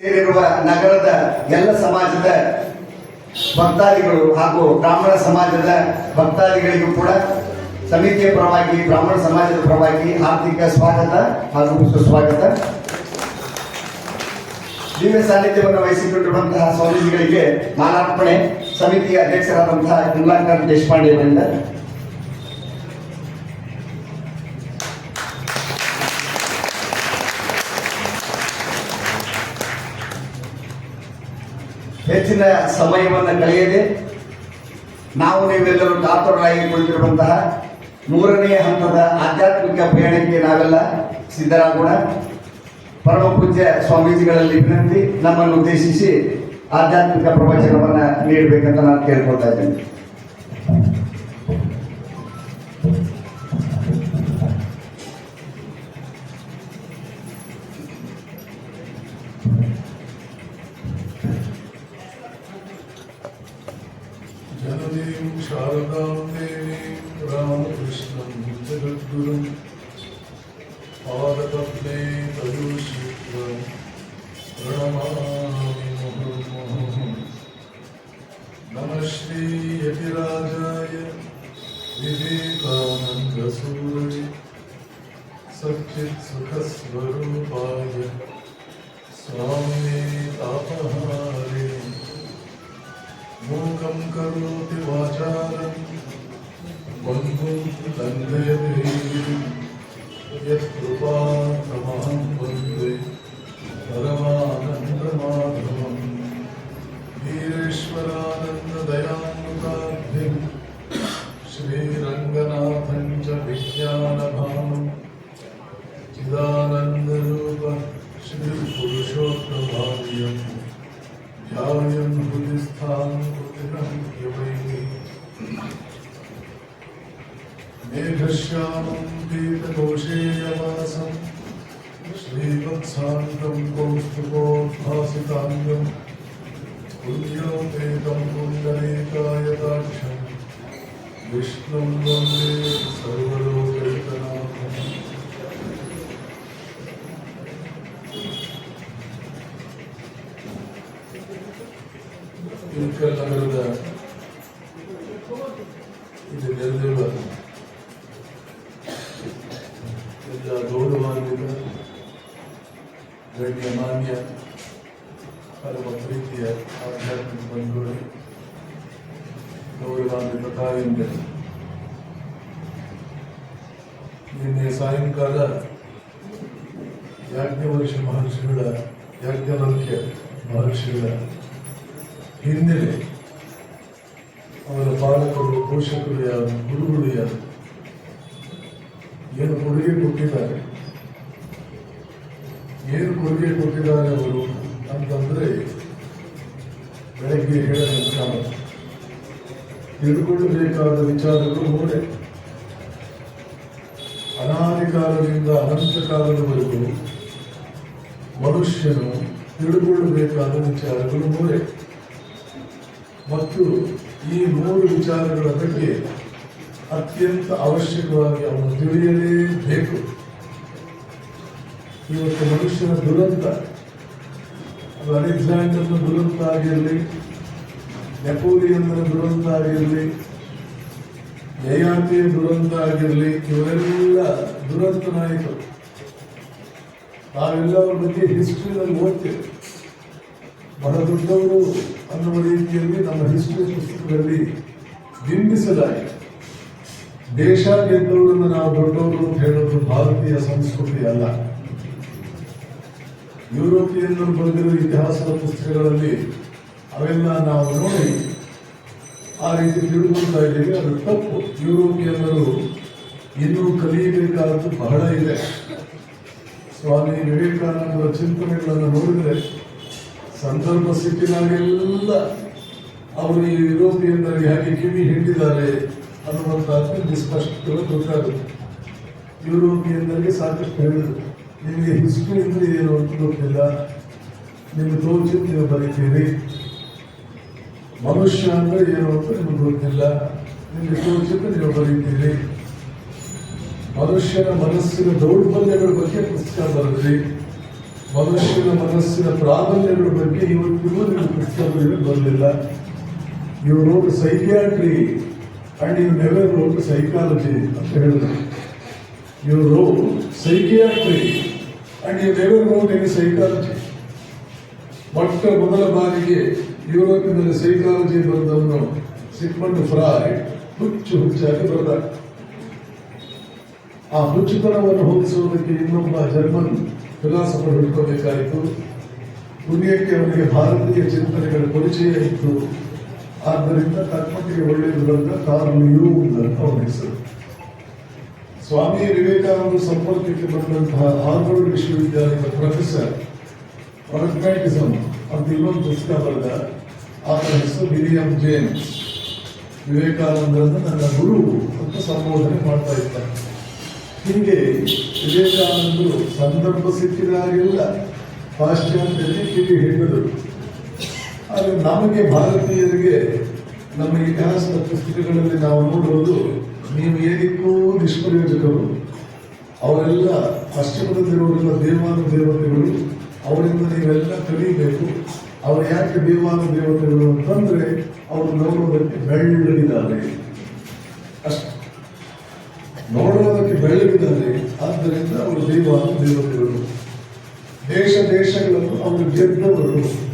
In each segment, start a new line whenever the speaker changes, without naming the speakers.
ಸೇರಿರುವ ನಗರದ ಎಲ್ಲ ಸಮಾಜದ ಭಕ್ತಾದಿಗಳು ಹಾಗೂ ಬ್ರಾಹ್ಮಣ ಸಮಾಜದ ಭಕ್ತಾದಿಗಳಿಗೂ ಕೂಡ ಸಮಿತಿಯ ಪರವಾಗಿ, ಬ್ರಾಹ್ಮಣ ಸಮಾಜದ ಪರವಾಗಿ ಹಾರ್ದಿಕ ಸ್ವಾಗತ ಹಾಗೂ ಸುಸ್ವಾಗತ ದಿವ್ಯ ಸಾನ್ನಿಧ್ಯವನ್ನು ವಹಿಸಿಕೊಂಡಿರುವಂತಹ ಸ್ವಾಮೀಜಿಗಳಿಗೆ ಮಾಲಾರ್ಪಣೆ ಸಮಿತಿಯ ಅಧ್ಯಕ್ಷರಾದಂತಹ ಕಮಲಾಕರ್ ದೇಶಪಾಂಡೆ ಹೆಚ್ಚಿನ ಸಮಯವನ್ನು ಕಳೆಯದೆ ನಾವು ನೀವೆಲ್ಲರೂ ಕಾತುರರಾಗಿ ಕುಳಿತಿರುವಂತಹ ಮೂರನೇ ಹಂತದ ಆಧ್ಯಾತ್ಮಿಕ ಪ್ರಯಾಣಕ್ಕೆ ನಾವೆಲ್ಲ ಸಿದ್ಧರಾಗೋಣ. ಪರಮ ಪೂಜ್ಯ ಸ್ವಾಮೀಜಿಗಳಲ್ಲಿ ವಿನಂತಿ ನಮ್ಮನ್ನು ಉದ್ದೇಶಿಸಿ ಆಧ್ಯಾತ್ಮಿಕ ಪ್ರವಚನವನ್ನು ನೀಡಬೇಕಂತ ನಾನು ಕೇಳ್ಕೊಳ್ತಾ ಇದ್ದೇನೆ.
विवेकानन्दसूरये सच्चित्सुखस्वरूपाय स्वामिने तापहारे मूकं करोति वाचारं बन्धुं लङ्घयते मेघश्यामं दीपदोषेयवासं श्रीवत्सान्तं कौस्तुकोद्भासिताङ्गं सर्वलोक ಪ್ರೀತಿಯ ಆಧ್ಯಾತ್ಮಿಕ ನಿನ್ನೆ ಸಾಯಂಕಾಲ ಯಾಜ್ಞವರ್ಷ ಮಹರ್ಷಿಗಳ, ಯಾಜ್ಞವಲ್ಕ್ಯ ಮಹರ್ಷಿಗಳ ಹಿನ್ನೆಲೆ ಅವರ ಪಾಲಕರು, ಪೋಷಕರು, ಯಾರು, ಗುರುಗಳು ಯಾರು, ಏನು ಕೊಡುಗೆ ಕೊಟ್ಟಿದ್ದಾರೆ? ಏನು ಕೊಡುಗೆ ಕೊಟ್ಟಿದ್ದಾರೆ ಅವರು ಅಂತಂದ್ರೆ ಬೆಳಗ್ಗೆ ಹೇಳಬೇಕಾದ ತಿಳ್ಕೊಳ್ಳಬೇಕಾದ ವಿಚಾರಗಳು ಮೂಡೆ. ಅನಾದಿ ಕಾಲದಿಂದ ಅನಂತ ಕಾಲದವರೆಗೂ ಮನುಷ್ಯನು ತಿಳ್ಕೊಳ್ಳಬೇಕಾದ ವಿಚಾರಗಳು ಮೂಡೆ. ಮತ್ತು ಈ ಮೂರು ವಿಚಾರಗಳ ಬಗ್ಗೆ ಅತ್ಯಂತ ಅವಶ್ಯಕವಾಗಿ ಅವನು ತಿಳಿಯಲೇಬೇಕು. ಇವತ್ತು ಮನುಷ್ಯನ ದುರಂತ ಅಲೆಕ್ಸಾಂಡರ್ನ ದುರಂತ ಆಗಿರಲಿ ನೆಪೋಲಿಯನ್ನ ದುರಂತ ಆಗಿರಲಿ ಜಯಾತಿಯ ದುರಂತ ಆಗಿರಲಿ ಇವರೆಲ್ಲ ದುರಂತ ನಾಯಕರು. ನಾವೆಲ್ಲವರ ಬಗ್ಗೆ ಹಿಸ್ಟ್ರಿನಲ್ಲಿ ಓದ್ತೇವೆ. ಬಹಳ ದೊಡ್ಡವರು ಅನ್ನುವ ರೀತಿಯಲ್ಲಿ ನಮ್ಮ ಹಿಸ್ಟ್ರಿ ಪುಸ್ತಕದಲ್ಲಿ ಬಿಂಬಿಸಲಾಗಿದೆ. ದೇಶ ಗೆದ್ದವರನ್ನು ನಾವು ದೊಡ್ಡವರು ಅಂತ ಹೇಳೋದು ಭಾರತೀಯ ಸಂಸ್ಕೃತಿ ಅಲ್ಲ. ಯುರೋಪಿಯನ್ನರು ಬರೆದಿರುವ ಇತಿಹಾಸದ ಪುಸ್ತಕಗಳಲ್ಲಿ ಅವೆಲ್ಲ ನಾವು ನೋಡಿ ಆ ರೀತಿ ತಿಳ್ಕೊಳ್ತಾ ಇದ್ದೀವಿ. ಅದು ತಪ್ಪು. ಯುರೋಪಿಯನ್ನರು ಇನ್ನೂ ಕಲಿಯಬೇಕಾದದ್ದು ಬಹಳ ಇದೆ. ಸ್ವಾಮಿ ವಿವೇಕಾನಂದರ ಚಿಂತನೆಗಳನ್ನು ನೋಡಿದರೆ ಸಂದರ್ಭ ಸಿಕ್ಕಿದಾಗೆಲ್ಲ ಅವರು ಈ ಯುರೋಪಿಯನ್ನರಿಗೆ ಹೇಗೆ ಕಿವಿ ಹಿಂಡಿದ್ದಾರೆ ಅನ್ನುವಂಥದ್ದು ಸ್ಪಷ್ಟವಾಗಿ ಗೊತ್ತಾಗುತ್ತೆ. ಯುರೋಪಿಯನ್ನರಿಗೆ ಸಾಕಷ್ಟು ಹೇಳಿದರು. ನಿಮಗೆ ಹಿಸ್ಟ್ರಿ ಅಂದರೆ ಏನು ಅಂತ ಗೊತ್ತಿಲ್ಲ. ನಿಮಗೆ ತೋಚಿದ್ದು ನೀವು ಬರೀತೀರಿ. ಮನುಷ್ಯ ಅಂದ್ರೆ ಏನು ಅಂತ ನಿಮಗೆ ಗೊತ್ತಿಲ್ಲ. ನಿಮಗೆ ತೋರಿಸಿದ್ರೆ ನೀವು ಬರೀತೀರಿ. ಮನುಷ್ಯನ ಮನಸ್ಸಿನ ದೌರ್ಬಲ್ಯಗಳ ಬಗ್ಗೆ ಪುಸ್ತಕ ಬರೆದ್ರಿ. ಮನುಷ್ಯನ ಮನಸ್ಸಿನ ಪ್ರಾಬಲ್ಯಗಳ ಬಗ್ಗೆ ಇವತ್ತಿಗೂ ನೀವು ಪುಸ್ತಕದಲ್ಲಿ ಬರಲಿಲ್ಲ ಇವು wrote psychiatry and I've never wrote psychology ಅಂತ ಹೇಳಿದ್ರು. You wrote psychiatry and I've never wrote psychology ಮೊಟ್ಟ ಮೊದಲ ಬಾರಿಗೆ ಯುರೋಪಿನಲ್ಲಿ ಸೈಕಾಲಜಿ ಬಂದವನು ಸಿಗ್ಮಂಡ್ ಫ್ರಾಯ್ ಹುಚ್ಚು ಹುಚ್ಚಾಗಿ ಆ ಹುಚ್ಚುತನವನ್ನು ಹೋಗಿಸುವುದಕ್ಕೆ ಇನ್ನೊಬ್ಬ ಜರ್ಮನ್ ಫಿಲಾಸಫರ್ ಹುಡ್ಕೋಬೇಕಾಯಿತು. ಪುಣ್ಯಕ್ಕೆ ಅವನಿಗೆ ಭಾರತೀಯ ಚಿಂತನೆಗಳ ಪರಿಚಯ ಇತ್ತು. ಆದ್ದರಿಂದ ತಕ್ಕಮಟ್ಟಿಗೆ ಒಳ್ಳೆಯದು ಬಂದ ಕಾರ್ಲ್ ಅಂತ ಅವನ ಹೆಸರು. ಸ್ವಾಮಿ ವಿವೇಕಾನಂದ ಸಂಪರ್ಕಕ್ಕೆ ಬಂದಂತಹ ಹಾರ್ವರ್ಡ್ ವಿಶ್ವವಿದ್ಯಾಲಯದ ಪ್ರೊಫೆಸರ್ ಪ್ರಾಗ್ಮ್ಯಾಟಿಸಮ್ ಅಂತ ಇನ್ನೊಂದು ಪುಸ್ತಕ ಬರೆದ. ಆತನ ಹೆಸರು ವಿಲಿಯಂ ಜೇಮ್ಸ್ ವಿವೇಕಾನಂದರನ್ನು ನನ್ನ ಗುರು ಅಂತ ಸಂಬೋಧನೆ ಮಾಡ್ತಾ ಇದ್ದಾರೆ ಹೀಗೆ ವಿವೇಕಾನಂದರು ಸಂದರ್ಭ ಸಿಕ್ಕಿದಾಗೆಲ್ಲ ಪಾಶ್ಚಾತ್ಯದಲ್ಲಿ ಕಿವಿ ಹಿಡಿದರು ಆದರೆ ನಮಗೆ ಭಾರತೀಯರಿಗೆ ನಮ್ಮ ಇತಿಹಾಸದ ಪುಸ್ತಕಗಳಲ್ಲಿ ನಾವು ನೋಡುವುದು ನೀವು ಏನಕ್ಕೂ ನಿಷ್ಪ್ರಯೋಜಕರು. ಅವರೆಲ್ಲ ಪಶ್ಚಿಮದಲ್ಲಿರುವವರೆಲ್ಲ ದೇವಾನು ದೇವತೆಗಳು. ಅವರಿಂದ ನೀವೆಲ್ಲ ಕಲಿಬೇಕು ಅವರು ಯಾಕೆ ದೇವಾನು ದೇವತೆಗಳು ಅಂತಂದ್ರೆ ಅವರು ನೋಡೋದಕ್ಕೆ ಬೆಳ್ಳಗಿದ್ದಾರೆ. ಅಷ್ಟು. ನೋಡೋದಕ್ಕೆ ಬೆಳ್ಳಗಿದ್ದಾರೆ, ಆದ್ದರಿಂದ ಅವರು ದೇವಾನು ದೇವತೆಗಳು. ದೇಶ ದೇಶಗಳನ್ನು ಅವರು ಗೆದ್ದವರು.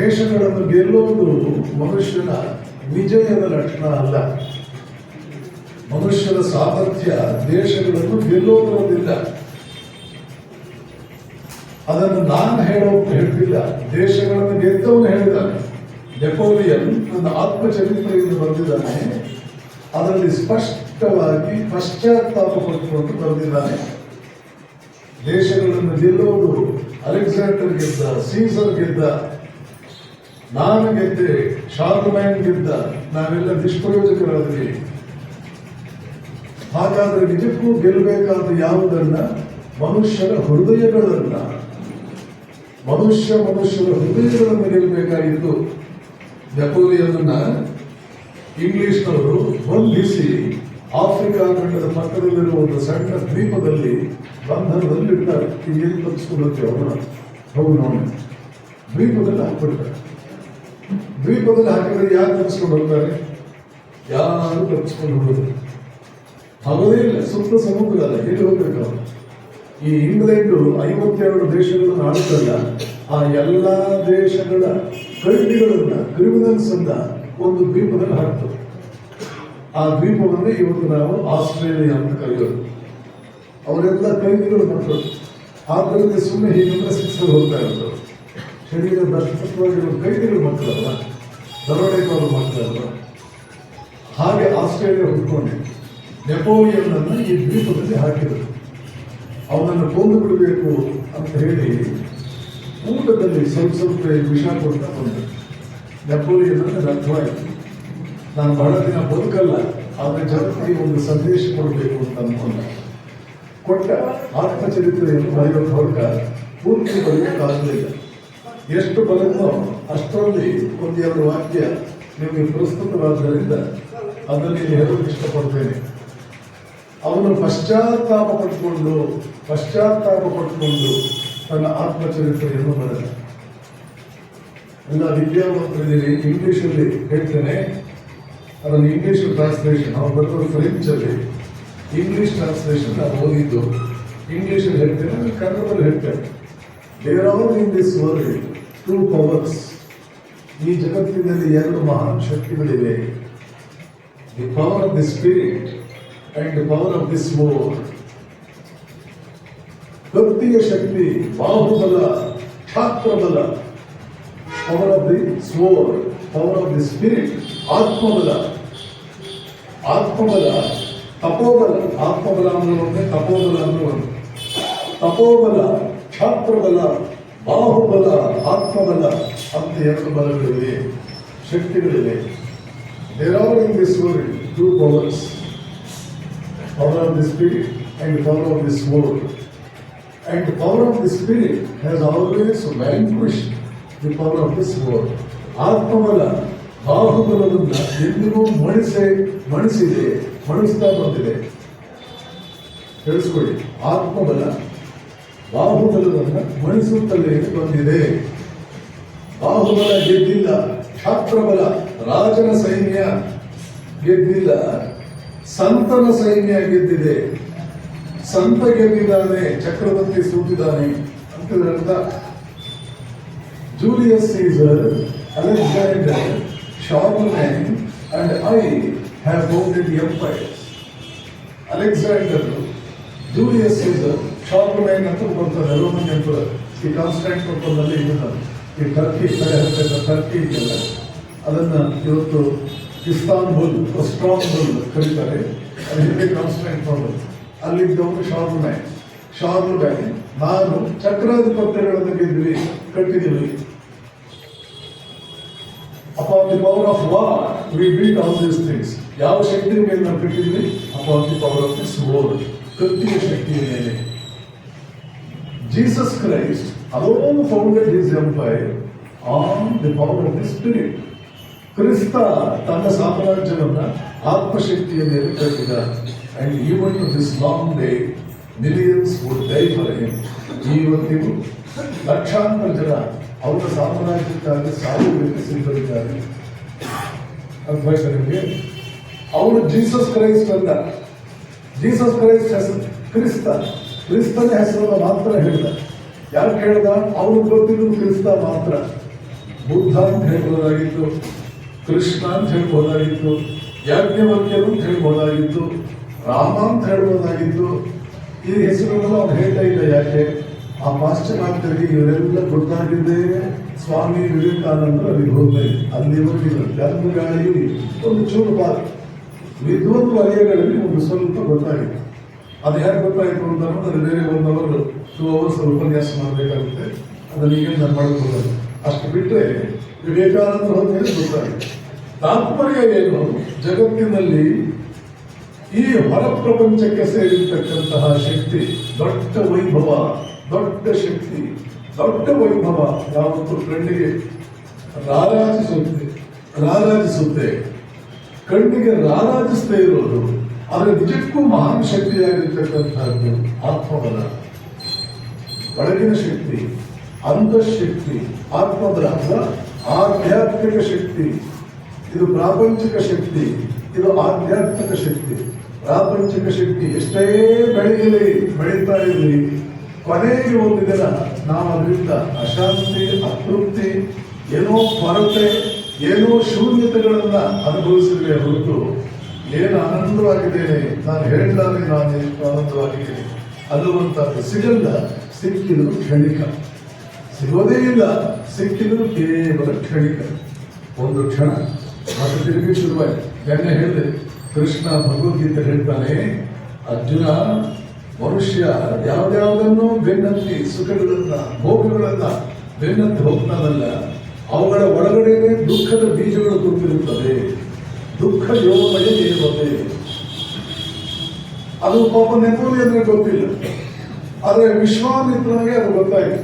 ದೇಶಗಳನ್ನು ಗೆಲ್ಲುವುದು ಮನುಷ್ಯನ ವಿಜಯದ ಲಕ್ಷಣ ಅಲ್ಲ. ಮನುಷ್ಯನ ಸಾಮರ್ಥ್ಯ ದೇಶಗಳನ್ನು ಗೆಲ್ಲೋದಿಲ್ಲ ಅದನ್ನು ನಾನು ಹೇಳೋ ಹೇಳ್ತಿಲ್ಲ. ದೇಶಗಳನ್ನು ಗೆದ್ದವನು ಹೇಳಿದ್ದಾನೆ. ನೆಪೋಲಿಯನ್ ತನ್ನ ಆತ್ಮಚರಿತ್ರೆಯಿಂದ ಬರೆದಿದ್ದಾನೆ. ಅದರಲ್ಲಿ ಸ್ಪಷ್ಟವಾಗಿ ಪಶ್ಚಾತ್ತಾಪ ಪಟ್ಟುಕೊಂಡು ಬರೆದಿದ್ದಾನೆ. ದೇಶಗಳನ್ನು ಗೆಲ್ಲುವುದು ಅಲೆಕ್ಸಾಂಡರ್ ಗೆದ್ದ, ಸೀಸರ್ ಗೆದ್ದ, ನಾನು ಗೆದ್ದೆ ಶಾರ್ಮ್ಯಾನ್ ಗೆದ್ದ, ನಾವೆಲ್ಲ ನಿಷ್ಪ್ರಯೋಜಕರಾದ್ವಿ. ಹಾಗಾದ್ರೆ ನಿಜಕ್ಕೂ ಗೆಲ್ಲಬೇಕಾದ ಯಾವುದನ್ನ? ಮನುಷ್ಯನ ಹೃದಯಗಳನ್ನ. ಮನುಷ್ಯ ಮನುಷ್ಯರ ಹೃದಯಗಳನ್ನು ಗೆಲ್ಲಬೇಕಾಗಿತ್ತು ನೆಪೋಲಿಯನ್ನ ಇಂಗ್ಲಿಷ್ನವರು ಬಂಧಿಸಿ ಆಫ್ರಿಕಾ ಖಂಡದ ಪಕ್ಕದಲ್ಲಿರುವ ಒಂದು ಸಣ್ಣ ದ್ವೀಪದಲ್ಲಿ ಬಂಧನದಲ್ಲಿ ಇಡ್ತಾರೆ ಇಲ್ಲಿ ತಪ್ಪಿಸ್ಕೊಳ್ಳುತ್ತೆ ಅವನ? ನೋಡಿ. ದ್ವೀಪದಲ್ಲಿ ಹಾಕ್ಬಿಡ್ತಾರೆ. ದ್ವೀಪದಲ್ಲಿ ಹಾಕಿದ್ರೆ ಯಾರು ತಪ್ಪಿಸ್ಕೊಂಡು ಹೋಗ್ತಾರೆ? ಯಾರು ತಪ್ಪಿಸ್ಕೊಂಡು ಹೋಗೋದು ಅವರೇ ಇಲ್ಲ, ಸುತ್ತ ಸಮುದ್ರ ಅಲ್ಲ. ಎಲ್ಲಿ ಹೋಗ್ಬೇಕು ಅವರು? ಈ ಇಂಗ್ಲೆಂಡ್ ಐವತ್ತೆರಡು ದೇಶಗಳನ್ನು ಆಡುತ್ತಲ್ಲ ಆ ಎಲ್ಲ ದೇಶಗಳ ಕೈದಿಗಳನ್ನ ಕ್ರಿಮಿನಲ್ಸ್ ಅಂತ ಒಂದು ದ್ವೀಪದಲ್ಲಿ ಹಾಕ್ತದೆ. ಆ ದ್ವೀಪವನ್ನೇ ಇವತ್ತು ನಾವು ಆಸ್ಟ್ರೇಲಿಯಾ ಅಂತ ಕರೆಯೋದು. ಅವರೆಲ್ಲ ಕೈದಿಗಳು ಮಕ್ಕಳು ಆದ್ದರಿಂದ ಸುಮ್ಮನೆ ಹೀಗೆಲ್ಲ ಶಿಕ್ಷಣ ಹೋಗ್ತಾ ಇರೋದು. ಶರೀರ ದರ್ಶಕವಾಗಿರುವ ಕೈದಿಗಳು ಮಕ್ಕಳಲ್ಲ ದರೋಡೆಕೋರು ಮಕ್ಕಳಲ್ಲ ಹಾಗೆ ಆಸ್ಟ್ರೇಲಿಯಾ ಹುಡ್ಕೊಂಡು ನೆಪೋಲಿಯನ್ ಅನ್ನು ಈ ದ್ವೀಪದಲ್ಲಿ ಹಾಕಿದರು ಅವನನ್ನು ಕೊಂದು ಬಿಡಬೇಕು ಅಂತ ಹೇಳಿ ಊಟದಲ್ಲಿ ಸ್ವಲ್ಪ ಸ್ವಲ್ಪ ವಿಷ ಕೊಡ್ತಾ ಬಂದೆ. ನೆಪೋಲಿಯನ್ ಅಂದ್ರೆ ಅರ್ಥವಾಯಿತು ನಾನು ಬಹಳ ದಿನ ಬದುಕಲ್ಲ, ಆದರೆ ಜಗತ್ತಿಗೆ ಒಂದು ಸಂದೇಶ ಕೊಡಬೇಕು ಅಂತ ಅನ್ಕೊಂಡೆ. ಕೊಟ್ಟ ಆತ್ಮಚರಿತ್ರೆಯನ್ನು ಬರೆಯೋ ಹೊರಟ ಪೂರ್ತಿ ಬರೆಯೋಕ್ಕಾಗಲಿಲ್ಲ ಎಷ್ಟು ಬರೆದೋ ಅಷ್ಟರಲ್ಲಿ ಒಂದೆರಡು ವಾಕ್ಯ ನಿಮಗೆ ಪ್ರಸ್ತುತವಾದ್ದರಿಂದ ಅದನ್ನು ಹೇಳೋಕೆ ಇಷ್ಟಪಡ್ತೇನೆ. ಅವನು ಪಶ್ಚಾತ್ತಾಪ ಪಟ್ಕೊಂಡು ಪಶ್ಚಾತ್ತಾಪ ಪಟ್ಟುಕೊಂಡು ತನ್ನ ಆತ್ಮಚರಿತ್ರೆಯನ್ನು ಬರೆದ. ಎಲ್ಲ ವಿದ್ಯಾವಂತರಿದ್ದೀರಿ ಇಂಗ್ಲೀಷಲ್ಲಿ ಹೇಳ್ತೇನೆ. ಅದನ್ನು ಇಂಗ್ಲಿಷ್ ಟ್ರಾನ್ಸ್ಲೇಷನ್ ನಾವು ಬರೆದವರು ಫ್ರೆಂಚ್ ಅಲ್ಲಿ. ಇಂಗ್ಲಿಷ್ ಟ್ರಾನ್ಸ್ಲೇಷನ್ ನಾನು ಓದಿದ್ದು. ಇಂಗ್ಲೀಷಲ್ಲಿ ಹೇಳ್ತೇನೆ ಕನ್ನಡದಲ್ಲಿ ಹೇಳ್ತೇನೆ. There are in this world two powers ಈ ಜಗತ್ತಿನಲ್ಲಿ ಎರಡು ಮಹಾನ್ ಶಕ್ತಿಗಳಿವೆ. The power of the spirit and the power of this world ಕತ್ತಿಯ ಶಕ್ತಿ, ಬಾಹುಬಲ ಛಾತ್ರಬಲ power of the sword power of the spirit ಆತ್ಮಬಲ. ಆತ್ಮಬಲ, ತಪೋಬಲ, ಆತ್ಮಬಲ ಅನ್ನುವಂತೆ ತಪೋಬಲ ಅನ್ನುವಂತೆ ತಪೋಬಲ ಛಾತ್ರಬಲ ಬಾಹುಬಲ, ಆತ್ಮಬಲ ಅಂತ ಎರಡು ಬಲಗಳಿವೆ, ಶಕ್ತಿಗಳಿವೆ. There in this world two powers power of the spirit and power of the world. And the power of the spirit has always vanquished the power of this world. ಆತ್ಮಬಲ, ಬಾಹುಬಲವನ್ನು ಎಂದಿಗೂ ಮಣಿಸೆ, ಮಣಿಸಿದೆ, ಮಣಿಸ್ತಾ ಬಂದಿದೆ. ತಿಳಿಸ್ಕೊಳ್ಳಿ. ಆತ್ಮಬಲ, ಬಾಹುಬಲವನ್ನು ಮಣಿಸುತ್ತಲೇ ಬಂದಿದೆ. ಬಾಹುಬಲ ಗೆದ್ದಿಲ್ಲ ಆತ್ಮಬಲ ರಾಜನ ಸೈನ್ಯ ಗೆದ್ದಿಲ್ಲ, ಸಂತನ ಸೈನ್ಯ ಗೆದ್ದಿದೆ. ಸಂತ ಗೆದ್ದಿದ್ದಾನೆ ಚಕ್ರವರ್ತಿ ಸೂತಿದ್ದಾನೆ ಅಂತ Julius Caesar Alexander Charlemagne and I have founded empires Alexander Julius Caesar Charlemagne ಅಂತ ಬರ್ತಾರೆ ರೋಮನ್ ಎಂಪರರ್ ಈ ಕಾನ್ಸ್ಟ್ಯಾಂಟಿನೋಪಲ್ನಲ್ಲಿ ಇವನು ಈ ಟರ್ಕಿ ಕಡೆ ಹತ್ತಿರ ಟರ್ಕಿ ಇದೆಯಲ್ಲ. ಅದನ್ನ ಇವತ್ತು ಇಸ್ತಾನ್ಬುಲ್ ಸ್ಟ್ರಾಂಗ್ಬುಲ್ ಕರೀತಾರೆ. ಅದು ಹಿಂದೆ ಕಾನ್ಸ್ಟ್ಯಾಂಟಿನೋಪಲ್ ಅಲ್ಲಿದ್ದವನು ಶಾರ್ಲಮೈನ್ ಶಾರ್ಲಮೈನ್ ನಾನು ಚಕ್ರಾಧಿಪತ್ಯಗಳನ್ನು ಗೆದ್ವಿ ಕಟ್ಟಿದ್ದೀವಿ. Upon the power of war we beat all these things ಯಾವ ಶಕ್ತಿಯ ಮೇಲೆ ನಾವು ಕಟ್ಟಿದ್ವಿ upon the power of this world ಕತ್ತಿಯ ಶಕ್ತಿಯ ಮೇಲೆ. Jesus Christ alone founded his empire on the power of the spirit. ಕ್ರಿಸ್ತ ತನ್ನ ಸಾಮ್ರಾಜ್ಯವನ್ನ ಆತ್ಮಶಕ್ತಿಯ ಮೇಲೆ ಕಟ್ಟಿದ. And even to this long day millions would die for him ಇವತ್ತಿಗೂ ಲಕ್ಷಾಂತರ ಜನ ಅವರ ಸಾಮ್ರಾಜ್ಯಕ್ಕಾಗಿ ಸಾವು ಸಿದ್ಧರಿದ್ದಾರೆ ಅರ್ಥವಾಯ್ತಾ ನಿಮಗೆ ಅವನು ಜೀಸಸ್ ಕ್ರೈಸ್ಟ್ ಅಂತ ಜೀಸಸ್ ಕ್ರೈಸ್ಟ್ ಹೆಸರು ಕ್ರಿಸ್ತ ಕ್ರಿಸ್ತನ ಹೆಸರನ್ನು ಮಾತ್ರ ಹೇಳಿದ ಯಾರು ಹೇಳ್ದ ಅವನು ಗೊತ್ತಿರೋದು ಕ್ರಿಸ್ತ ಮಾತ್ರ ಬುದ್ಧ ಅಂತ ಹೇಳ್ಬೋದಾಗಿತ್ತು ಕೃಷ್ಣ ಅಂತ ಹೇಳ್ಬೋದಾಗಿತ್ತು ಯಾಜ್ಞವಲ್ಕ್ಯರು ಅಂತ ಹೇಳ್ಬೋದಾಗಿತ್ತು ರಾಮ ಅಂತ ಹೇಳ್ಬೋದಾಗಿತ್ತು ಈ ಹೆಸರುಗಳು ಅವ್ರು ಹೇಳ್ತಾ ಇಲ್ಲ ಯಾಕೆ? ಆ ಪಾಶ್ಚಿಮಾತ್ಯರಿಗೆ ಇವರೆಲ್ಲ ಗೊತ್ತಾಗಿದ್ದೇ ಸ್ವಾಮಿ ವಿವೇಕಾನಂದರು ಅಲ್ಲಿಗೆ ಹೋಗ್ತಾರೆ ಅಲ್ಲಿ ಇವತ್ತಿನ ಧರ್ಮ ಗಾಳಿಯು ಒಂದು ಚೂರು ಬಾರಿ ವಿದ್ವತ್ ವಲಯಗಳಲ್ಲಿ ಒಂದು ಸ್ವಲ್ಪ ಗೊತ್ತಾಗಿದೆ. ಅದು ಯಾಕೆ ಗೊತ್ತಾಯಿತು ಅಂತ ಅನ್ನೋದು ಬೇರೆ ಒಂದವರು ಅವರು ಟೂ ಅವರ್ಸ್ ಉಪನ್ಯಾಸ ಮಾಡಬೇಕಾಗುತ್ತೆ. ಅದನ್ನು ಈಗ ನಾನು ಅಷ್ಟು ಬಿಟ್ಟರೆ ವಿವೇಕಾನಂದರು ಅಂತ ಹೇಳಿ ಗೊತ್ತಾಗಿದೆ. ತಾತ್ಪರ್ಯ ಏನು? ಜಗತ್ತಿನಲ್ಲಿ ಈ ಹೊರ ಪ್ರಪಂಚಕ್ಕೆ ಸೇರಿರ್ತಕ್ಕಂತಹ ಶಕ್ತಿ, ದೊಡ್ಡ ವೈಭವ, ದೊಡ್ಡ ಶಕ್ತಿ, ದೊಡ್ಡ ವೈಭವ ಯಾವತ್ತು ಕಣ್ಣಿಗೆ ರಾರಾಜಿಸುತ್ತೆ ರಾರಾಜಿಸುತ್ತೆ. ಕಣ್ಣಿಗೆ ರಾರಾಜಿಸದೇ ಇರೋದು, ಆದರೆ ನಿಜಕ್ಕೂ ಮಹಾನ್ ಶಕ್ತಿಯಾಗಿರ್ತಕ್ಕಂಥದ್ದು ಆತ್ಮಬಲ. ಒಳಗಿನ ಶಕ್ತಿ ಅಂತಃಶಕ್ತಿ ಆತ್ಮಬಲ, ಆಧ್ಯಾತ್ಮಿಕ ಶಕ್ತಿ. ಇದು ಪ್ರಾಪಂಚಿಕ ಶಕ್ತಿ, ಇದು ಆಧ್ಯಾತ್ಮಿಕ ಶಕ್ತಿ. ಪ್ರಾಪಂಚಿಕ ಶಕ್ತಿ ಎಷ್ಟೇ ಬೆಳೆಯಲಿ, ಬೆಳೀತಾ ಇರಲಿ, ಕೊನೆಗೆ ಒಂದು ದಿನ ನಾವು ಅದರಿಂದ ಅಶಾಂತಿ, ಅತೃಪ್ತಿ, ಏನೋ ಕೊರತೆ, ಏನೋ ಶೂನ್ಯತೆಗಳನ್ನ ಅನುಭವಿಸಿದ್ರೆ ಹೊರತು ಏನು ಆನಂದವಾಗಿದ್ದೇನೆ ನಾನು ಹೇಳಿದಾಗ ನಾನು ಎಷ್ಟು ಆನಂದವಾಗಿದ್ದೇನೆ. ಅನ್ನುವಂಥದ್ದು ಸಿಗಲ್ಲ, ಸಿಕ್ಕಿದ್ರು ಕ್ಷಣಿಕ. ಸಿಗೋದೇ ಇಲ್ಲ, ಸಿಕ್ಕಿದ್ರು ಕೇವಲ ಕ್ಷಣಿಕ. ಒಂದು ಕ್ಷಣ, ಮತ್ತೆ ತಿರುಗಿ ಶುರುವಾಯಿತು. ಹೇಳಿದೆ ಕೃಷ್ಣ ಭಗವದ್ಗೀತೆ ಹೇಳ್ತಾನೆ, ಅರ್ಜುನ, ಮನುಷ್ಯ ಯಾವ್ದಾವುದನ್ನು ಬೆನ್ನತ್ತಿ ಸುಖಗಳನ್ನ, ಭೋಗಗಳನ್ನ ಬೆನ್ನತ್ತಿ ಹೋಗ್ತಾನಲ್ಲ, ಅವುಗಳ ಒಳಗಡೆನೆ ದುಃಖದ ಬೀಜಗಳು ತುಂಬಿರುತ್ತದೆ ದುಃಖ ಯೋಗಮಯ ಇರುತ್ತದೆ ಅದು ಪಾಪ ನೆಪೋಲಿ ಅಂದ್ರೆ ಗೊತ್ತಿಲ್ಲ. ಆದರೆ ವಿಶ್ವಾಮಿತ್ರನಿಗೆ ಅದು ಗೊತ್ತಾಯಿತು.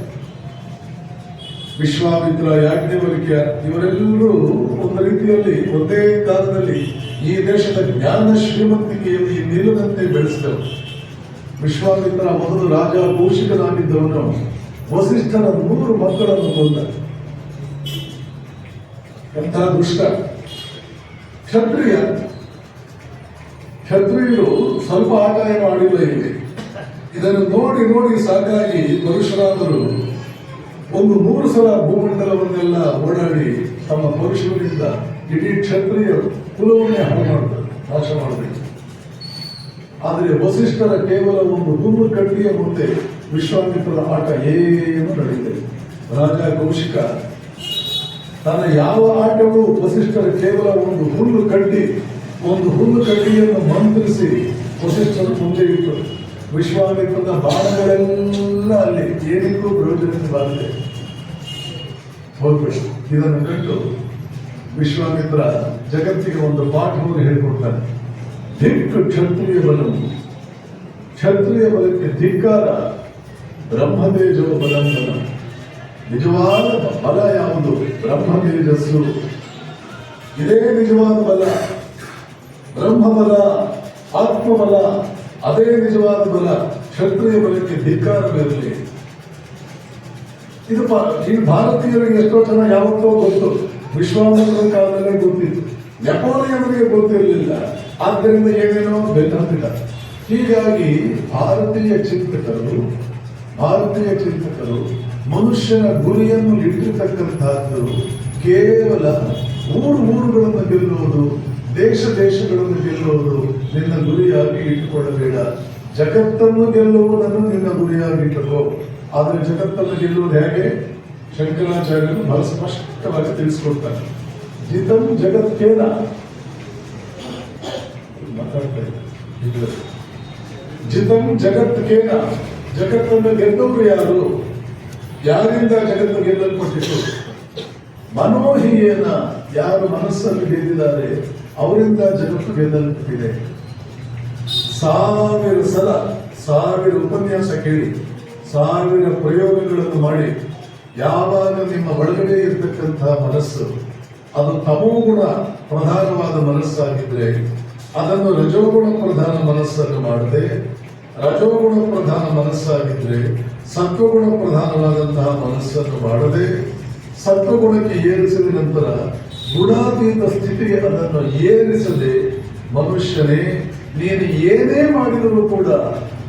ವಿಶ್ವಾಮಿತ್ರ, ಯಾಜ್ಞವಲ್ಕ್ಯ, ಇವರೆಲ್ಲರೂ ಒಂದು ರೀತಿಯಲ್ಲಿ ಒಂದೇ ಕಾಲದಲ್ಲಿ ಈ ದೇಶದ ಜ್ಞಾನ ಶ್ರೀಮಂತಿಕೆಯಲ್ಲಿ ನಿಲ್ಲದಂತೆ ಬೆಳೆಸಿದವರು. ವಿಶ್ವಾಮಿತ್ರ ಮೊದಲು ರಾಜ ಭೂಷಿತನಾಗಿದ್ದವನು ವಸಿಷ್ಠನ ಮೂರು ಮಕ್ಕಳನ್ನು ಕೊಂದ ಎಂಥ ದುಷ್ಟ. ಕ್ಷತ್ರಿಯ. ಕ್ಷತ್ರಿಯರು ಸ್ವಲ್ಪ ಆದಾಯ ಮಾಡಿಲ್ಲ ಇದೆ ಇದನ್ನು ನೋಡಿ ನೋಡಿ ಸಾಕಾಗಿ ಪರಶುರಾಮರು ಒಂದು ಮೂರು ಸಲ ಭೂಮಂಡಲವನ್ನೆಲ್ಲ ಓಡಾಡಿ ತಮ್ಮ ಪರಶುವಿನಿಂದ ಇಡೀ ಕ್ಷತ್ರಿಯ ಕುಲವನ್ನೇ ಹಾಳು ಮಾಡ್ತಾರೆ, ನಾಶ ಮಾಡಬೇಕು. ಆದರೆ ವಸಿಷ್ಠರ ಕೇವಲ ಒಂದು ಹುಲ್ಲು ಕಡ್ಡಿಯ ಮುಂದೆ ವಿಶ್ವಾಮಿತ್ರರ ಆಟ ಏನು ನಡೆಯುತ್ತೆ ರಾಜ ಕೌಶಿಕ, ತನ್ನ ಯಾವ ಆಟವು ವಸಿಷ್ಠರ ಕೇವಲ ಒಂದು ಹುಲ್ಲು ಕಟ್ಟಿ, ಒಂದು ಹುಲ್ಲು ಕಡ್ಡಿಯನ್ನು ಮಂತ್ರಿಸಿ ವಸಿಷ್ಠರು ಮುಂದೆ ಇಟ್ಟು ವಿಶ್ವಾಮಿತ್ರದ ಬಾಣಗಳೆಲ್ಲ ಅಲ್ಲಿ ಏನಕ್ಕೂ ಪ್ರಯೋಜನಕ್ಕೆ ಬಾರದೆ. ಹೋಗ್ಬಿಟ್ಟು ಇದನ್ನು ಕಂಡು ವಿಶ್ವಾಮಿತ್ರ ಜಗತ್ತಿಗೆ ಒಂದು ಪಾಠವನ್ನು ಹೇಳಿಕೊಡ್ತಾರೆ ದಿಕ್ಕು ಕ್ಷತ್ರಿಯ ಬಲವು ಕ್ಷತ್ರಿಯ ಬಲಕ್ಕೆ ಧಿಕ್ಕಾರ, ಬ್ರಹ್ಮತೇಜೋ ಬಲಂಬನ ನಿಜವಾದ ಬಲ ಯಾವುದು? ಬ್ರಹ್ಮತೇಜಸ್ಸು. ಇದೇ ನಿಜವಾದ ಬಲ, ಬ್ರಹ್ಮಬಲ, ಆತ್ಮಬಲ. ಅದೇ ನಿಜವಾದ ಬಲ ಕ್ಷತ್ರಿಯ ಬಲಕ್ಕೆ ಧಿಕ್ಕಾರವಿರಲಿ ಇದು ಈ ಭಾರತೀಯರಿಗೆ ಎಷ್ಟೋ ಜನ ಯಾವತ್ತೋ ಗೊತ್ತು. ವಿಶ್ವಾಮಿತ್ರನ ಕಾಲದಲ್ಲೇ ಗೊತ್ತಿತ್ತು. ನೆಪೋಲಿಯನ್ಗೆ ಗೊತ್ತಿರಲಿಲ್ಲ. ಆದ್ದರಿಂದ ಏನೇನೋ ಬೆನ್ನತ್ತಿಲ್ಲ ಹೀಗಾಗಿ ಭಾರತೀಯ ಚಿಂತಕರು ಭಾರತೀಯ ಚಿಂತಕರು ಮನುಷ್ಯನ ಗುರಿಯನ್ನು ಇಟ್ಟಿರ್ತಕ್ಕಂತಹದ್ದು ಕೇವಲ ಊರು ಮೂರುಗಳನ್ನು ಗೆಲ್ಲುವುದು ದೇಶ ದೇಶಗಳನ್ನು ಗೆಲ್ಲುವುದು ನಿನ್ನ ಗುರಿಯಾಗಿ ಇಟ್ಟುಕೊಳ್ಳಬೇಡ. ಜಗತ್ತನ್ನು ಗೆಲ್ಲುವುದನ್ನು ನಿನ್ನ ಗುರಿಯಾಗಿ ಇಟ್ಟುಕೋ. ಆದರೆ ಜಗತ್ತನ್ನು ಗೆಲ್ಲುವುದು ಹೇಗೆ? ಶಂಕರಾಚಾರ್ಯರು ಬಹಳ ಸ್ಪಷ್ಟವಾಗಿ ತಿಳಿಸ್ಕೊಡ್ತಾರೆ. ಜಿತಂ ಜಗತ್ತೇನ? ಮಾತಾಡ್ತಾ. ಜಿತಂ ಜಗತ್ಕೇನ ಜಗತ್ತನ್ನು ಗೆಲ್ಲುವರು ಯಾರು? ಯಾರಿಂದ ಜಗತ್ತು ಗೆಲ್ಲಲ್ಪಟ್ಟಿತು? ಮನೋಹಿಯೇನ ಯಾರು ಮನಸ್ಸನ್ನು ಗೆದ್ದಿದ್ದಾರೆ? ಅವರಿಂದ ಜಗತ್ತು ಗೆಲ್ಲಲ್ಪಟ್ಟಿದೆ ಸಾವಿರ ಸಲ, ಸಾವಿರ ಉಪನ್ಯಾಸ ಕೇಳಿ, ಸಾವಿರ ಪ್ರಯೋಗಗಳನ್ನು ಮಾಡಿ, ಯಾವಾಗ ನಿಮ್ಮ ಒಳಗಡೆ ಇರತಕ್ಕಂತಹ ಮನಸ್ಸು, ಅದು ತಮೋಗುಣ ಪ್ರಧಾನವಾದ ಮನಸ್ಸಾಗಿದ್ರೆ, ಅದನ್ನು ರಜೋಗುಣ ಪ್ರಧಾನ ಮನಸ್ಸನ್ನು ಮಾಡದೆ, ರಜೋಗುಣ ಪ್ರಧಾನ ಮನಸ್ಸಾಗಿದ್ರೆ, ಸತ್ವಗುಣ ಪ್ರಧಾನವಾದಂತಹ ಮನಸ್ಸನ್ನು ಮಾಡದೆ, ಸತ್ವಗುಣಕ್ಕೆ ಏರಿಸಿದ ನಂತರ ಗುಣಾತೀತ ಸ್ಥಿತಿಗೆ ಅದನ್ನು ಏರಿಸದೆ ಮನುಷ್ಯನೇ, ನೀನು ಏನೇ ಮಾಡಿದರೂ ಕೂಡ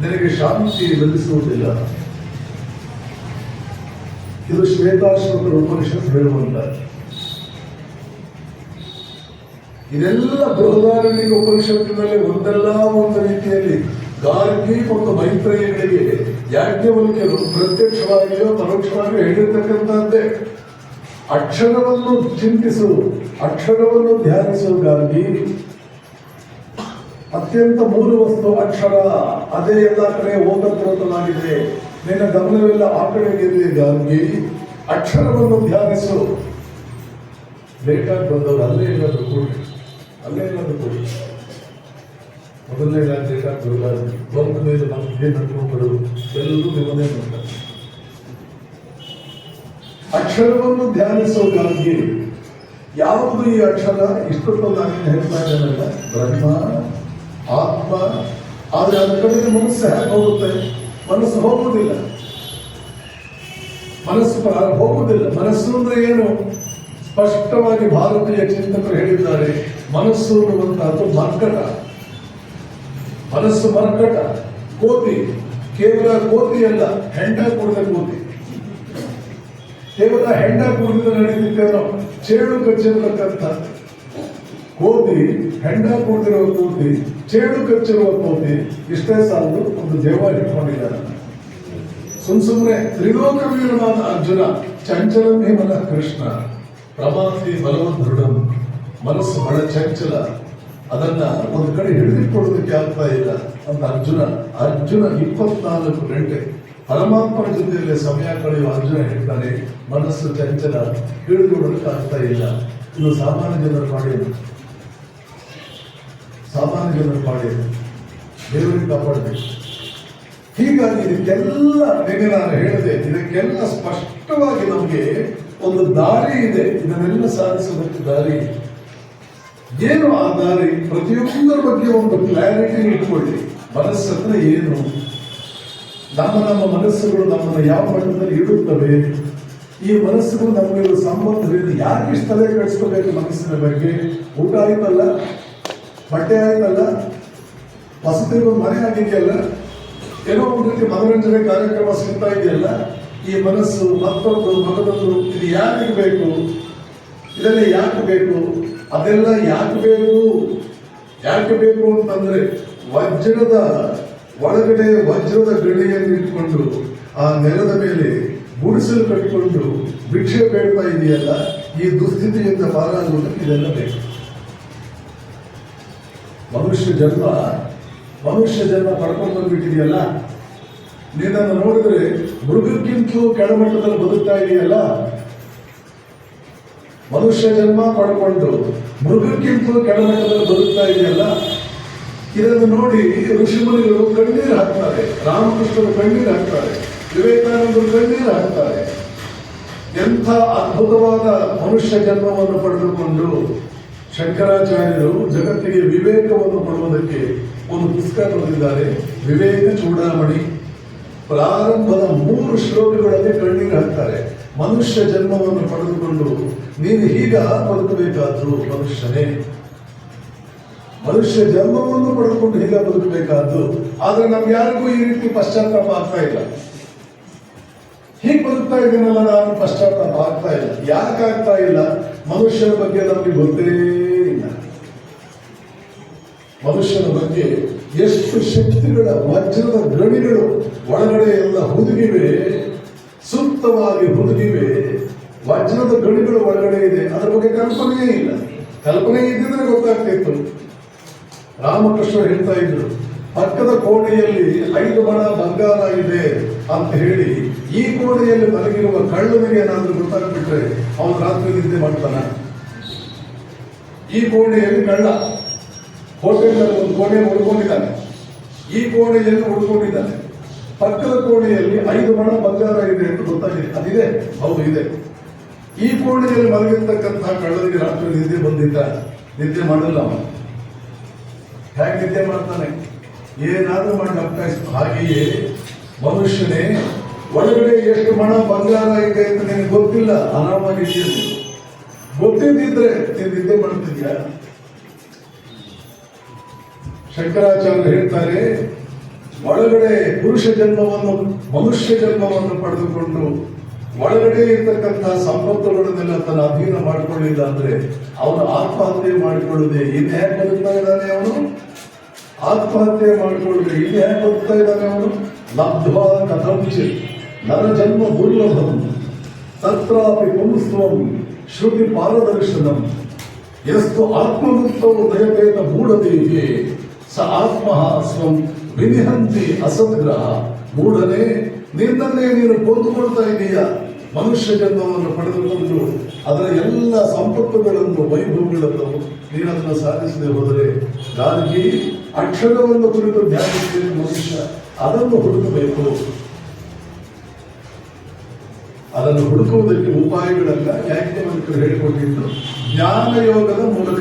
ನಿನಗೆ ಶಾಂತಿ ಲಭಿಸುವುದಿಲ್ಲ. ಇದು ಶ್ವೇತಾಶ್ವತರ ಉಪನಿಷತ್ ಹೇಳುವಂತ ಇದೆಲ್ಲ ಬೃಹದಾರಣ್ಯ ಉಪನಿಷತ್ತಿನಲ್ಲಿ ಒಂದಲ್ಲ ಒಂದು ರೀತಿಯಲ್ಲಿ ಗಾರ್ಗಿ ಮತ್ತು ಮೈತ್ರಿಯಗಳಿಗೆ ಯಾಜ್ಞವಲ್ಕ್ಯರು ಪ್ರತ್ಯಕ್ಷವಾಗಿಯೋ ಪರೋಕ್ಷವಾಗಿಯೋ ಹೇಳಿರ್ತಕ್ಕಂಥದ್ದೇ. ಅಕ್ಷರವನ್ನು ಚಿಂತಿಸು, ಅಕ್ಷರವನ್ನು ಧ್ಯಾನಿಸುವುದಾಗಿ ಅತ್ಯಂತ ಮೂಲ ವಸ್ತು ಅಕ್ಷರ, ಅದೇ ಎಲ್ಲ ಕಡೆ ಓದಪ್ರೋತನಾಗಿದೆ ನಿನ್ನ ಗಮನವೆಲ್ಲ ಆ ಕಡೆಗೆ ಗಾಂಧಿ. ಅಕ್ಷರವನ್ನು ಧ್ಯಾನಿಸು. ಬೇಕಾಗಿ ಬಂದವರು ಅಲ್ಲೇ ಇಲ್ಲದು ಕೊಡಿ, ಅಲ್ಲೇ ಇಲ್ಲದು ಕೊಡಿ. ಮೊದಲನೇ ರಾಜ್ಯ ಬರಬಾರದು ಬಂದ ಮೇಲೆ ನಮ್ಗೆ ನಡ್ಕೊಂಡು ಬರೋದು? ಎಲ್ಲರೂ ನಿಮ್ಮದೇ ಮಾಡ್ತಾರೆ ಅಕ್ಷರವನ್ನು ಧ್ಯಾನಿಸೋದಾಗಿ ಯಾವುದು ಈ ಅಕ್ಷರ? ಇಷ್ಟೊತ್ತು ನಾನು ಹೇಳ್ತಾ ಇದ್ದೇನಲ್ಲ. ಬ್ರಹ್ಮ, ಆತ್ಮ, ಆದರೆ ಅದ್ರ ಕಡೆಗೆ ಮನಸ್ಸು ಹೇಗೆ ಹೋಗುತ್ತೆ ಮನಸ್ಸು ಹೋಗುವುದಿಲ್ಲ. ಮನಸ್ಸು ಹೋಗುವುದಿಲ್ಲ. ಮನಸ್ಸು ಅಂದ್ರೆ ಏನು? ಸ್ಪಷ್ಟವಾಗಿ ಭಾರತೀಯ ಚಿಂತಕರು ಹೇಳಿದ್ದಾರೆ, ಮನಸ್ಸು ಅನ್ನುವಂತಹದ್ದು ಮರ್ಕಟ. ಮನಸ್ಸು ಮರ್ಕಟ. ಕೋತಿ. ಕೇವಲ ಕೋತಿ ಅಲ್ಲ, ಹೆಂಡ ಕುಡಿದ ಕೋತಿ. ಕೇವಲ ಹೆಂಡ ಕುಡಿದು ನಡೀತಿದ್ದೇನೋ ಚೇಳು ಕಚ್ಚಿರತಕ್ಕಂಥ ಕೋತಿ ಹೆಂಡ ಕುಡಿದಿರುವ ಕೋತಿ ಚೇಳು ಕಚ್ಚಿರುವ ಕೋತಿ, ಇಷ್ಟೇ ಸಾಲದು ಒಂದು ದೇವ ಇಟ್ಕೊಂಡಿದ್ದಾರೆ. ಸುಮ್ ಸುಮ್ಮನೆ ತ್ರಿಲೋಕವೀರನಾದ ಅರ್ಜುನ, ಚಂಚಲ ಮನ ಕೃಷ್ಣ. ಪ್ರಮಾತಿ ಬಲವದೃಢಂ ಮನಸ್ಸು ಬಹಳ ಚಂಚಲ. ಅದನ್ನ ಒಂದು ಕಡೆ ಹಿಡಿದಿಟ್ಕೊಳ್ಳೋದಕ್ಕೆ ಆಗ್ತಾ ಇಲ್ಲ ಅಂತ ಅರ್ಜುನ ಅರ್ಜುನ ಇಪ್ಪತ್ನಾಲ್ಕು ಗಂಟೆ ಪರಮಾತ್ಮನ ಜೊತೆಯಲ್ಲಿ ಸಮಯ ಕಳೆಯುವ ಅರ್ಜುನ ಹೇಳ್ತಾನೆ, ಮನಸ್ಸು ಚಂಚಲ ಹಿಡಿದುಕೊಳ್ಳೋದಕ್ಕೆ ಆಗ್ತಾ ಇಲ್ಲ. ಇದು ಸಾಮಾನ್ಯ ಜನರು ಮಾಡಿದ್ರು ಸಾಮಾನ್ಯ ಜನರು ಮಾಡಿದ್ರು ದೇವರಿಗೆ ಕಾಪಾಡಬೇಕು. ಹೀಗಾಗಿ ಇದಕ್ಕೆಲ್ಲ, ನಿನ್ನೆ ನಾನು ಹೇಳಿದೆ, ಇದಕ್ಕೆಲ್ಲ ಸ್ಪಷ್ಟವಾಗಿ ನಮಗೆ ಒಂದು ದಾರಿ ಇದೆ. ಇದನ್ನೆಲ್ಲ ಸಾಧಿಸುವಂತ ದಾರಿ. ಏನು ಆ ದಾರಿ? ಪ್ರತಿಯೊಂದರ ಬಗ್ಗೆ ಒಂದು ಕ್ಲಾರಿಟಿ ಇಟ್ಕೊಳ್ಳಿ. ಮನಸ್ಸತ್ರ ಏನು? ನಮ್ಮ ನಮ್ಮ ಮನಸ್ಸುಗಳು ನಮ್ಮನ್ನು ಯಾವ ಮಟ್ಟದಲ್ಲಿ ಇಡುತ್ತವೆ? ಈ ಮನಸ್ಸುಗಳು ನಮಗೆ ಸಂಬಂಧವಿದೆ ಯಾಕೆ ಇಷ್ಟು ತಲೆ ಕೆಡಿಸ್ಕೋಬೇಕು ಮನಸ್ಸಿನ ಬಗ್ಗೆ? ಊಟ ಆಯ್ತಲ್ಲ? ಬಟ್ಟೆ ಆಯ್ತಲ್ಲ? ವಸತಿ ಒಂದು ಮನೆ ಆಗಿದೆಯಲ್ಲ? ಏನೋ ಒಂದು ರೀತಿ ಮನೋರಂಜನೆ ಕಾರ್ಯಕ್ರಮ ಸಿಗ್ತಾ ಇದೆಯಲ್ಲ? ಈ ಮನಸ್ಸು ಮತ್ತೊಂದು ಮಗದೊಂದು ಇದು ಯಾಕೆ ಬೇಕು ಇದೆಲ್ಲ ಯಾಕೆ ಬೇಕು? ಅದೆಲ್ಲ ಯಾಕೆ ಬೇಕು? ಯಾಕೆ ಬೇಕು ಅಂತಂದ್ರೆ, ವಜ್ರದ ಒಳಗಡೆ ವಜ್ರದ ಗಡಿಯನ್ನು ಇಟ್ಕೊಂಡು, ಆ ನೆಲದ ಮೇಲೆ ಗುಡಿಸಲು ಕಟ್ಟಿಕೊಂಡು ಭಿಕ್ಷೆ ಬೇಡ್ತಾ ಇದೆಯಲ್ಲ, ಈ ದುಸ್ಥಿತಿಯಿಂದ ಪಾರಾಗುವುದಕ್ಕೆ ಇದೆಲ್ಲ ಬೇಕು. ಮನುಷ್ಯ ಜನ್ಮ ಮನುಷ್ಯ ಜನ್ಮ ಪಡ್ಕೊಂಡು ಬಂದ್ಬಿಟ್ಟಿದೆಯಲ್ಲ? ನಿನ್ನನ್ನು ನೋಡಿದ್ರೆ ಮೃಗಕ್ಕಿಂತಲೂ ಕೆಳಮಟ್ಟದಲ್ಲಿ ಬದುಕ್ತಾ ಇದೆಯಲ್ಲ? ಮನುಷ್ಯ ಜನ್ಮ ಪಡ್ಕೊಂಡು ಮೃಗಕ್ಕಿಂತಲೂ ಕೆಳಮಟ್ಟದಲ್ಲಿ ಬದುಕ್ತಾ ಇದೆಯಲ್ಲ? ಇದನ್ನು ನೋಡಿ ಋಷಿಮುನಿಗಳು ಕಣ್ಣೀರು ಹಾಕ್ತಾರೆ, ರಾಮಕೃಷ್ಣರು ಕಣ್ಣೀರು ಹಾಕ್ತಾರೆ, ವಿವೇಕಾನಂದರು ಕಣ್ಣೀರು ಹಾಕ್ತಾರೆ. ಎಂಥ ಅದ್ಭುತವಾದ ಮನುಷ್ಯ ಜನ್ಮವನ್ನು ಪಡೆದುಕೊಂಡು ಶಂಕರಾಚಾರ್ಯರು ಜಗತ್ತಿಗೆ ವಿವೇಕವನ್ನು ಕೊಡುವುದಕ್ಕೆ ಒಂದು ಪುಸ್ತಕ ಬರೆದಿದ್ದಾರೆ ವಿವೇಕ ಚೂಡಾಮಣಿ. ಪ್ರಾರಂಭದ ಮೂರು ಶ್ಲೋಕಗಳಲ್ಲಿ ಕಣ್ಣೀರು ಹಾಕ್ತಾರೆ. ಮನುಷ್ಯ ಜನ್ಮವನ್ನು ಪಡೆದುಕೊಂಡು ನೀನು ಹೀಗ ಬದುಕಬೇಕಾದ್ರು ಮನುಷ್ಯನೇ. ಮನುಷ್ಯ ಜನ್ಮವನ್ನು ಪಡೆದುಕೊಂಡು ಹೀಗ ಬದುಕಬೇಕಾದ್ದು? ಆದ್ರೆ ನಮ್ಗೆ ಯಾರಿಗೂ ಈ ರೀತಿ ಪಶ್ಚಾತ್ತಾಪ ಆಗ್ತಾ ಇಲ್ಲ. ಹೀಗೆ ಬದುಕ್ತಾ ಇದ್ದೀನಲ್ಲ ನಾನು, ಪಶ್ಚಾತ್ತಾಪ ಆಗ್ತಾ ಇಲ್ಲ. ಯಾಕೆ ಆಗ್ತಾ ಇಲ್ಲ? ಮನುಷ್ಯನ ಬಗ್ಗೆ ನಮಗೆ ಗೊತ್ತೇ ಇಲ್ಲ. ಮನುಷ್ಯನ ಬಗ್ಗೆ ಎಷ್ಟು ಶಕ್ತಿಗಳ, ವಜ್ರದ ಗಣಿಗಳು ಒಳಗಡೆ ಎಲ್ಲ ಹುದುಗಿವೆ, ಸೂಕ್ತವಾಗಿ ಹುದುಗಿವೆ. ವಜ್ರದ ಗಣಿಗಳು ಒಳಗಡೆ ಇದೆ. ಅದರ ಬಗ್ಗೆ ಕಲ್ಪನೆಯೇ ಇಲ್ಲ. ಕಲ್ಪನೆ ಇದ್ದಿದ್ರೆ ಗೊತ್ತಾಗ್ತಿತ್ತು. ರಾಮಕೃಷ್ಣ ಹೇಳ್ತಾ ಇದ್ರು, ಪಕ್ಕದ ಕೋಣೆಯಲ್ಲಿ ಐದು ಮಣ ಬಂಗಾರ ಇದೆ ಅಂತ ಹೇಳಿ, ಈ ಕೋಣೆಯಲ್ಲಿ ಮಲಗಿರುವ ಕಳ್ಳನಿಗೆ ಏನಾದ್ರೂ ಗೊತ್ತಾಗ್ಬಿಟ್ರೆ ಅವನು ರಾತ್ರಿ ನಿದ್ದೆ ಮಾಡ್ತಾನ. ಈ ಕೋಣೆಯಲ್ಲಿ ಕಳ್ಳ, ಹೋಟೆಲ್ನಲ್ಲಿ ಒಂದು ಕೋಣೆ ಉಳ್ಕೊಂಡಿದ್ದಾನೆ ಈ ಕೋಣೆಯಲ್ಲಿ ಉಳ್ಕೊಂಡಿದ್ದಾನೆ ಪಕ್ಕದ ಕೋಣೆಯಲ್ಲಿ ಐದು ಮಣ ಬಂಗಾರ ಇದೆ ಅಂತ ಗೊತ್ತಾಗಿದೆ. ಅದಿದೆ, ಹೌದು, ಇದೆ. ಈ ಕೋಣೆಯಲ್ಲಿ ಮಲಗಿರ್ತಕ್ಕಂತಹ ಕಳ್ಳನಿಗೆ ರಾತ್ರಿ ನಿದ್ದೆ ಬಂದಿದ್ದ, ನಿದ್ದೆ ಮಾಡಲ್ಲ ಅವನು. ಹೇಗೆ ನಿದ್ದೆ ಮಾಡ್ತಾನೆ. ಏನಾದ್ರೂ ಮಾಡಿ ಅಪ್ಪಾಯಿಸ್ತು ಹಾಗೆಯೇ ಮನುಷ್ಯನೇ ಒಳಗಡೆ ಎಷ್ಟು ಮಣ ಬಂಗಾರ ಇದೆ ಅಂತ ನಿನಗೆ ಗೊತ್ತಿಲ್ಲ? ಆರಾಮಾಗಿದ್ದೀಯ ಗೊತ್ತಿದ್ದಿದ್ರೆ ನೀನು? ನಿದ್ದೆ ಮಾಡ್ತಿದ್ಯಾ? ಶಂಕರಾಚಾರ್ಯ ಹೇಳ್ತಾರೆ, ಒಳಗಡೆ ಪುರುಷ ಜನ್ಮವನ್ನು, ಮನುಷ್ಯ ಜನ್ಮವನ್ನು ಪಡೆದುಕೊಂಡು ಒಳಗಡೆ ಇರ್ತಕ್ಕಂತಹ ಸಂಪತ್ತುಗಳನ್ನೆಲ್ಲ ತನ್ನ ಅಧೀನ ಮಾಡಿಕೊಳ್ಳಿಲ್ಲ ಅಂದ್ರೆ ಅವನು ಆತ್ಮಹತ್ಯೆ ಮಾಡಿಕೊಳ್ಳದೆ ಇನ್ನು ಯಾಕೆ ಬದುಕ್ತಾ ಇದ್ದಾನೆ ಅವನು? ಆತ್ಮಹತ್ಯೆ ಮಾಡಿಕೊಳ್ಳದೆ ಇಲ್ಲಿ ಹೇಗೆ ಹೋಗ್ತಾ ಇದ್ದಾನೆ ಅವನು? ಲಬ್ಧವಾದ ಕಥಂಚಿ ನರ ಜನ್ಮ ದುರ್ಲಭಂ ತತ್ರಾಪಿ ಪುಂಸ್ತ್ವಂ ಶ್ರುತಿ ಪಾರದರ್ಶನಂ ಎಷ್ಟು ಆತ್ಮಮುಕ್ತವು ದಯತೆಯನ್ನು ಮೂಢದೇಹಿ ಸ ಆತ್ಮ ಸ್ವಂ ವಿನಿಹಂತಿ ಅಸದ್ಗ್ರಹ. ಮೂಢನೇ, ನಿನ್ನನ್ನೇ ನೀನು ಕೊಂದುಕೊಳ್ತಾ ಇದೀಯ. ಮನುಷ್ಯ ಜನ್ಮವನ್ನು ಪಡೆದುಕೊಂಡು ಅದರ ಎಲ್ಲ ಸಂಪತ್ತುಗಳನ್ನು, ವೈಭವಗಳನ್ನು ನೀನನ್ನು ಸಾಧಿಸದೆ ಹೋದರೆ ಗಾರ್ಗಿ ಅಕ್ಷರವನ್ನು ಕುರಿತು ಧ್ಯಾನಿಸಿದ ಮನುಷ್ಯ ಅದನ್ನು ಹುಡುಕಬೇಕು. ಅದನ್ನು ಹುಡುಕುವುದಕ್ಕೆ ಉಪಾಯಗಳೆಲ್ಲ. ಯಾಜ್ಞವಲ್ಕರು ಹೇಳಿಕೊಟ್ಟಿದ್ದು? ಜ್ಞಾನಯೋಗದ ಮೂಲಕ.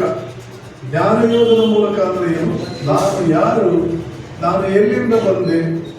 ಜ್ಞಾನಯೋಗದ ಮೂಲಕ ಅಂದ್ರೆ ಏನು? ನಾನು ಯಾರು? ನಾನು ಎಲ್ಲಿಂದ ಬಂದೆ?